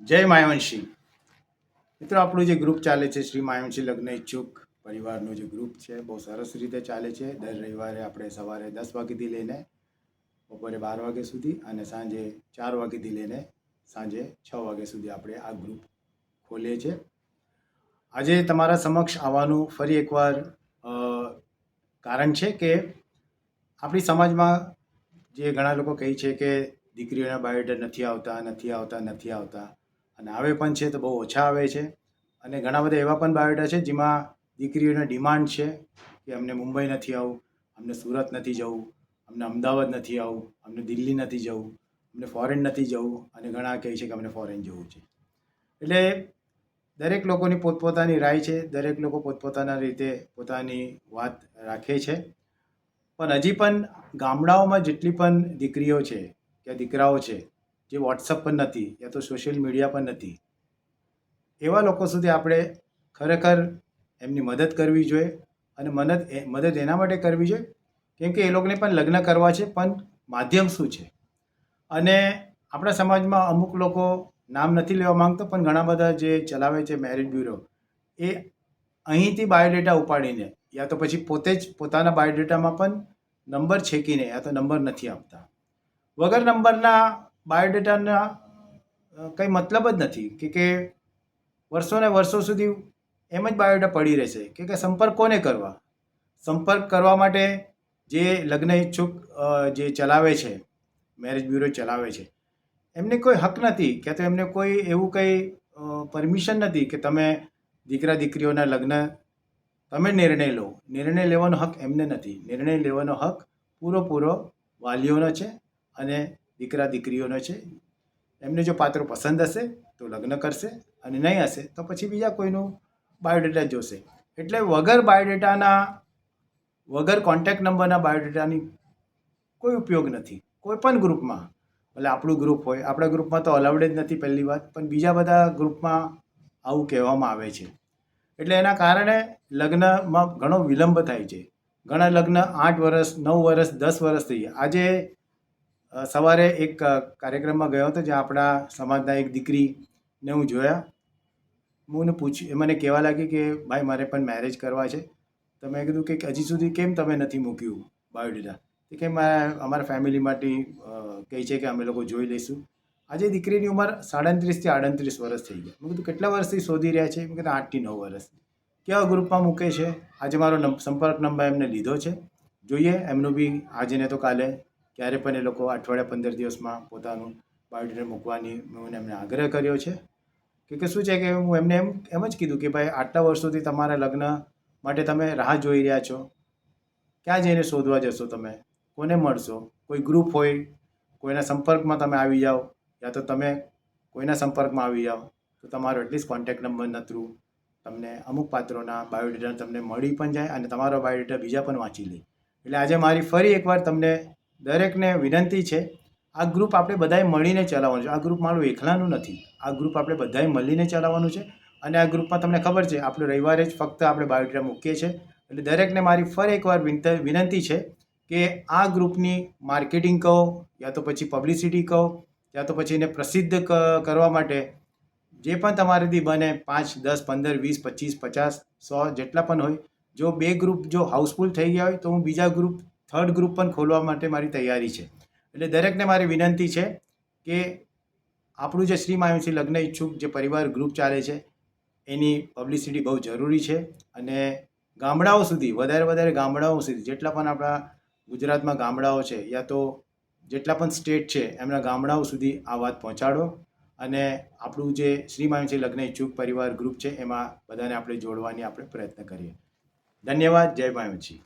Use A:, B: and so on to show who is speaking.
A: જય માયવંશી. મિત્રો, આપણું જે ગ્રુપ ચાલે છે, શ્રી માયવંશી લગ્ન ઈચ્છુક પરિવારનું જે ગ્રુપ છે, બહુ સરસ રીતે ચાલે છે. દર રવિવારે આપણે સવારે દસ વાગ્યાથી લઈને બપોરે બાર વાગ્યા સુધી અને સાંજે ચાર વાગ્યાથી લઈને સાંજે છ વાગ્યા સુધી આપણે આ ગ્રુપ ખોલીએ છીએ. આજે તમારા સમક્ષ આવવાનું ફરી એકવાર કારણ છે કે આપણી સમાજમાં જે ઘણા લોકો કહે છે કે દીકરીઓના બાયોડેટા નથી આવતા નથી આવતા નથી આવતા. અને આવે પણ છે તો બહુ ઓછા આવે છે. અને ઘણા બધા એવા પણ બાયોડેટા છે જેમાં દીકરીઓને ડિમાન્ડ છે કે અમને મુંબઈ નથી આવવું અમને સુરત નથી જવું, અમને અમદાવાદ નથી આવવું અમને દિલ્હી નથી જવું, અમને ફોરેન નથી જવું અને ઘણા કહે છે કે અમને ફોરેન જવું છે. એટલે દરેક લોકોની પોતપોતાની રાય છે, દરેક લોકો પોતપોતાના રીતે પોતાની વાત રાખે છે. પણ હજી પણ ગામડાઓમાં જેટલી પણ દીકરીઓ છે કે દીકરાઓ છે જે વોટ્સઅપ પર નથી યા તો સોશિયલ મીડિયા પર નથી. એવા લોકો સુધી આપણે ખરેખર એમની મદદ કરવી જોઈએ અને મદદ મદદ એના માટે કરવી જોઈએ કેમ કે એ લોકોને પણ લગ્ન કરવા છે, પણ માધ્યમ શું છે? અને આપણા સમાજમાં અમુક લોકો નામ નથી લેવા માંગતો, પણ ઘણા બધા જે ચલાવે છે મેરેજ બ્યુરો એ અહીંથી બાયોડેટા ઉપાડીને યા તો પછી પોતે જ પોતાના બાયોડેટામાં પણ નંબર છેકીને યા તો નંબર નથી આપતા. વગર નંબરના બાયોડેટાના કંઈ મતલબ જ નથી કે કે વર્ષોને વર્ષો સુધી એમ જ બાયોડેટા પડી રહેશે કે કે સંપર્ક કોને કરવા? સંપર્ક કરવા માટે જે લગ્ન ઈચ્છુક જે ચલાવે છે, મેરેજ બ્યુરો ચલાવે છે, એમને કોઈ હક નથી કે તો એમને કોઈ એવું કંઈ પરમિશન નથી કે તમે દીકરા દીકરીઓના લગ્ન તમે નિર્ણય લો. નિર્ણય લેવાનો હક એમને નથી. નિર્ણય લેવાનો હક પૂરો પૂરો વાલીઓનો છે અને દીકરા દીકરીઓનો છે, એમને જો પાત્રો પસંદ હશે તો લગ્ન કરશે અને નહીં હશે તો પછી બીજા કોઈનું બાયોડેટા જોશે. એટલે વગર બાયોડેટાના, વગર કોન્ટેક્ટ નંબરના બાયોડેટાની કોઈ ઉપયોગ નથી. કોઈ પણ ગ્રુપમાં એટલે આપણું ગ્રુપ હોય, આપણા ગ્રુપમાં તો અલાઉડ જ નથી પહેલી વાત, પણ બીજા બધા ગ્રુપમાં આવું કહેવામાં આવે છે. એટલે એના કારણે લગ્નમાં ઘણો વિલંબ થાય છે. ઘણા લગ્ન આઠ વર્ષ, નવ વર્ષ, દસ વર્ષ થઈ આજે સવારે એક કાર્યક્રમમાં ગયો હતો જ્યાં આપણા સમાજના એક દીકરીને હું જોયા. હું પૂછ્યું એ મને કહેવા લાગી કે, ભાઈ, મારે પણ મેરેજ કરવા છે. તો મેં કીધું કે, હજી સુધી કેમ તમે નથી મૂક્યું બાયોડેટા? તો કે, મારા અમારા ફેમિલી માટે કહે છે કે અમે લોકો જોઈ લઈશું. આજે દીકરીની ઉંમર સાડત્રીસથી આડત્રીસ વર્ષ થઈ ગયા. મેં કીધું, કેટલા વર્ષથી શોધી રહ્યા છે? મેં કીધું, આઠથી નવ વર્ષ. કેવા ગ્રુપમાં મૂકે છે? આજે મારો સંપર્ક નંબર એમને લીધો છે. જોઈએ, એમનું બી, આજે ને તો કાલે ક્યારે પણ એ લોકો અઠવાડિયા પંદર દિવસમાં પોતાનું બાયોડેટા મૂકવાની મેં એમને આગ્રહ કર્યો છે. કે કે શું છે કે હું એમને એમ એમ જ કીધું કે ભાઈ આટલા વર્ષોથી તમારા લગ્ન માટે તમે રાહ જોઈ રહ્યા છો. ક્યાં જઈને શોધવા જશો તમે? કોને મળશો? કોઈ ગ્રુપ હોય, કોઈના સંપર્કમાં તમે આવી જાઓ, યા તો તમે કોઈના સંપર્કમાં આવી જાઓ, તો તમારો એટલીસ્ટ કોન્ટેક્ટ નંબરના થ્રુ તમને અમુક પાત્રોના બાયોડેટા તમને મળી પણ જાય અને તમારો બાયોડેટા બીજા પણ વાંચી લે. એટલે આજે મારી ફરી એકવાર તમને દરેકને વિનંતી છે, આ ગ્રુપ આપણે બધાએ મળીને ચલાવવાનું છે. આ ગ્રુપ મારું એકલાનું નથી. આ ગ્રુપ આપણે બધાએ મળીને ચલાવવાનું છે અને આ ગ્રુપમાં તમને ખબર છે, આપણે રવિવારે જ ફક્ત આપણે બાયોડેટા મૂકીએ છીએ. એટલે દરેકને મારી ફરી એકવાર વિનંતી છે કે આ ગ્રુપની માર્કેટિંગ કહો, યા તો પછી પબ્લિસિટી કહો, યા તો પછી એને પ્રસિદ્ધ કરવા માટે જે પણ તમારેથી બને પાંચ, દસ, પંદર, વીસ, પચીસ, પચાસ, સો, જેટલા પણ હોય, જો બે ગ્રુપ જો હાઉસફુલ થઈ ગયા હોય, તો હું બીજા ગ્રુપ થર્ડ ગ્રુપ પણ ખોલવા માટે મારી તૈયારી છે. એટલે દરેકને મારી વિનંતી છે કે આપણું જે શ્રી માયુસી લગ્ન ઈચ્છુક જે પરિવાર ગ્રુપ ચાલે છે, એની પબ્લિસિટી બહુ જરૂરી છે અને ગામડાઓ સુધી, વધારે વધારે ગામડાઓ સુધી, જેટલા પણ આપણા ગુજરાતમાં ગામડાઓ છે યા તો જેટલા પણ સ્ટેટ છે, એમના ગામડાઓ સુધી આ વાત પહોંચાડો અને આપણું જે શ્રી માયુસી લગ્ન ઈચ્છુક પરિવાર ગ્રુપ છે, એમાં બધાને આપણે જોડવાની આપણે પ્રયત્ન કરીએ. ધન્યવાદ, જય માયુસી.